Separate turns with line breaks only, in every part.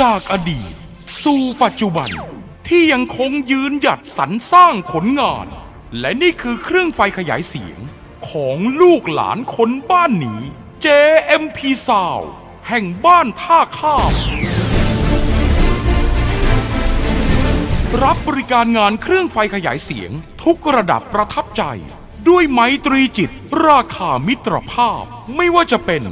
จากอดีต สู่ปัจจุบันที่ยังคงยืนหยัดสรรสร้างผลงาน และนี่คือเครื่องไฟขยายเสียงของลูกหลานคนบ้านนี้ JMP Sound แห่งบ้านท่าข้าม รับบริการงานเครื่องไฟขยายเสียงทุกระดับประทับใจ ด้วยไมตรีจิต ราคามิตรภาพ ไม่ว่าจะเป็น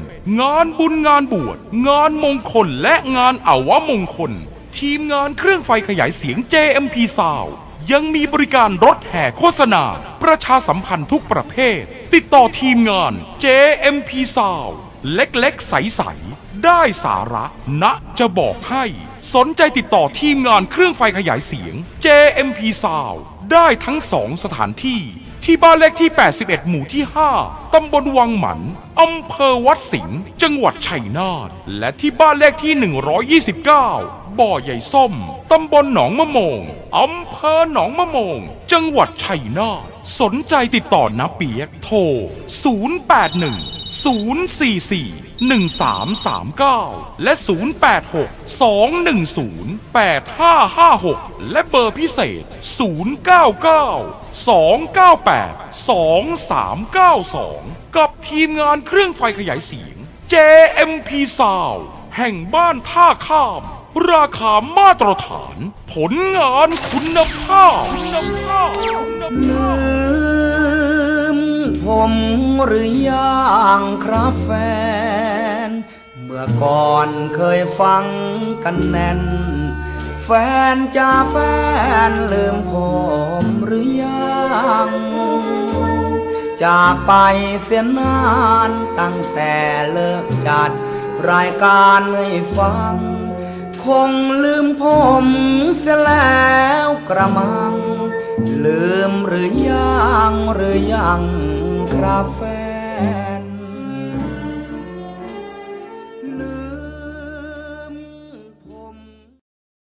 งานบุญงานบวช งานมงคลและงานอาวมงคล ทีมงานเครื่องไฟขยายเสียง JMP Sound ยังมีบริการรถแห่โฆษณา ประชาสัมพันธ์ทุกประเภท ติดต่อทีมงาน JMP Sound เล็กๆ ใส ๆ ได้สาระณจะบอกให้ สนใจติดต่อทีมงานเครื่องไฟขยายเสียง JMP Sound ได้ทั้งสองสถานที่ ที่บ้านเลขที่ 81 หมู่ที่ 5 ตำบลวังหมัน อำเภอวัดสิงห์ จังหวัดชัยนาท และที่บ้านเลขที่ 129 บ่อใหญ่ส้ม ตำบลหนองมะโมง อำเภอหนองมะโมง จังหวัดชัยนาท สนใจติดต่อนาเปียก โทร 081 044 1339 และ 086 210 8556 และเบอร์พิเศษ 099 298 2392 กับทีมงานเครื่องไฟขยายเสียง JMP Sound แห่งบ้านท่าข้าม ราคามาตรฐาน ผลงานคุณภาพคุณภาพคุณภาพ
ผมหรือยังครับแฟน เมื่อก่อนเคยฟังกันแน่น แฟนจะแฟนลืมผมหรือยัง จากไปเสียนานตั้งแต่เลิกจัดรายการให้ฟัง คงลืมผมเสียแล้วกระมัง ลืมหรือยังหรือยัง caffè